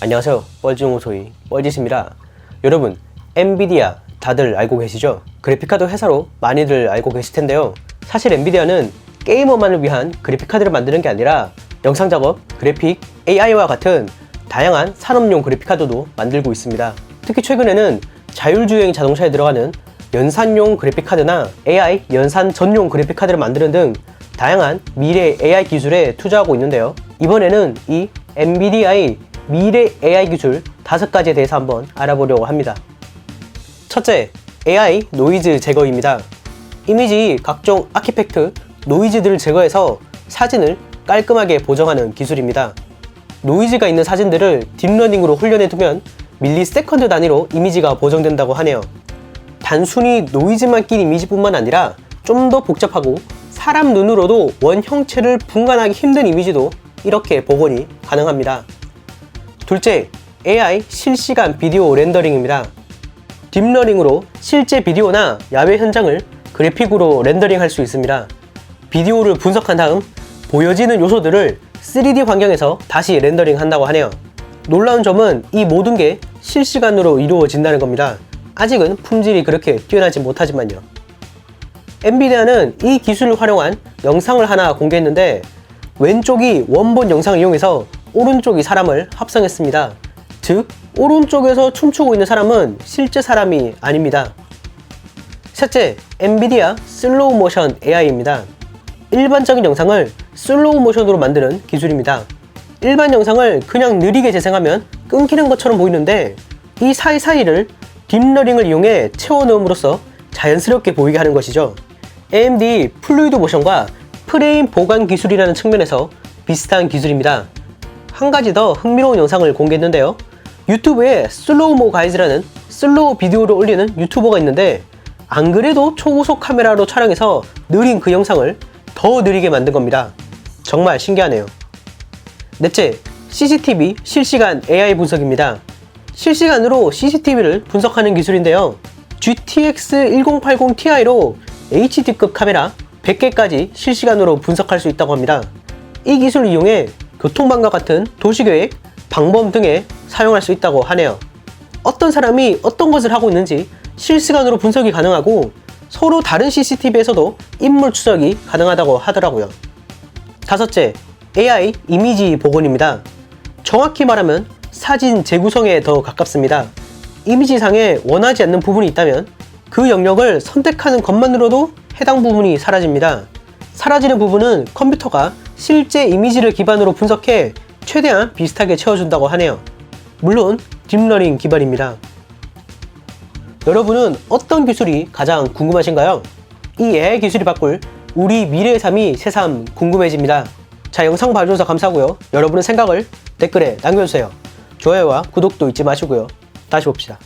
안녕하세요. 소위 뻘짓입니다. 여러분, 엔비디아 다들 알고 계시죠? 그래픽카드 회사로 많이들 알고 계실 텐데요. 사실 엔비디아는 게이머만을 위한 그래픽카드를 만드는 게 아니라 영상 작업, 그래픽, AI와 같은 다양한 산업용 그래픽카드도 만들고 있습니다. 특히 최근에는 자율주행 자동차에 들어가는 연산용 그래픽카드나 AI 연산 전용 그래픽카드를 만드는 등 다양한 미래 AI 기술에 투자하고 있는데요. 이번에는 이 엔비디아의 미래 AI 기술 다섯 가지에 대해서 한번 알아보려고 합니다. 첫째, AI 노이즈 제거입니다. 이미지 각종 아키팩트, 노이즈들을 제거해서 사진을 깔끔하게 보정하는 기술입니다. 노이즈가 있는 사진들을 딥러닝으로 훈련해 두면 밀리세컨드 단위로 이미지가 보정된다고 하네요. 단순히 노이즈만 낀 이미지뿐만 아니라 좀 더 복잡하고 사람 눈으로도 원 형체를 분간하기 힘든 이미지도 이렇게 복원이 가능합니다. 둘째, AI 실시간 비디오 렌더링입니다. 딥러닝으로 실제 비디오나 야외 현장을 그래픽으로 렌더링 할 수 있습니다. 비디오를 분석한 다음 보여지는 요소들을 3D 환경에서 다시 렌더링 한다고 하네요. 놀라운 점은 이 모든 게 실시간으로 이루어진다는 겁니다. 아직은 품질이 그렇게 뛰어나지 못하지만요. 엔비디아는 이 기술을 활용한 영상을 하나 공개했는데 왼쪽이 원본 영상을 이용해서 오른쪽이 사람을 합성했습니다. 즉, 오른쪽에서 춤추고 있는 사람은 실제 사람이 아닙니다. 셋째, 엔비디아 슬로우 모션 AI입니다. 일반적인 영상을 슬로우 모션으로 만드는 기술입니다. 일반 영상을 그냥 느리게 재생하면 끊기는 것처럼 보이는데 이 사이사이를 딥러닝을 이용해 채워 넣음으로써 자연스럽게 보이게 하는 것이죠. AMD 플루이드 모션과 프레임 보관 기술이라는 측면에서 비슷한 기술입니다. 한 가지 더 흥미로운 영상을 공개했는데요. 유튜브에 슬로우모 가이즈라는 슬로우 비디오를 올리는 유튜버가 있는데 안 그래도 초고속 카메라로 촬영해서 느린 그 영상을 더 느리게 만든 겁니다. 정말 신기하네요. 넷째, CCTV 실시간 AI 분석입니다. 실시간으로 CCTV를 분석하는 기술인데요. GTX 1080 Ti로 HD급 카메라 100개까지 실시간으로 분석할 수 있다고 합니다. 이 기술을 이용해 교통방과 같은 도시계획, 방범 등에 사용할 수 있다고 하네요. 어떤 사람이 어떤 것을 하고 있는지 실시간으로 분석이 가능하고 서로 다른 CCTV에서도 인물 추적이 가능하다고 하더라고요. 다섯째, AI 이미지 복원입니다. 정확히 말하면 사진 재구성에 더 가깝습니다. 이미지상에 원하지 않는 부분이 있다면 그 영역을 선택하는 것만으로도 해당 부분이 사라집니다. 사라지는 부분은 컴퓨터가 실제 이미지를 기반으로 분석해 최대한 비슷하게 채워준다고 하네요. 물론 딥러닝 기반입니다. 여러분은 어떤 기술이 가장 궁금하신가요? 이 AI 기술이 바꿀 우리 미래의 삶이 새삼 궁금해집니다. 자, 영상 봐주셔서 감사하고요. 여러분의 생각을 댓글에 남겨주세요. 좋아요와 구독도 잊지 마시고요. 다시 봅시다.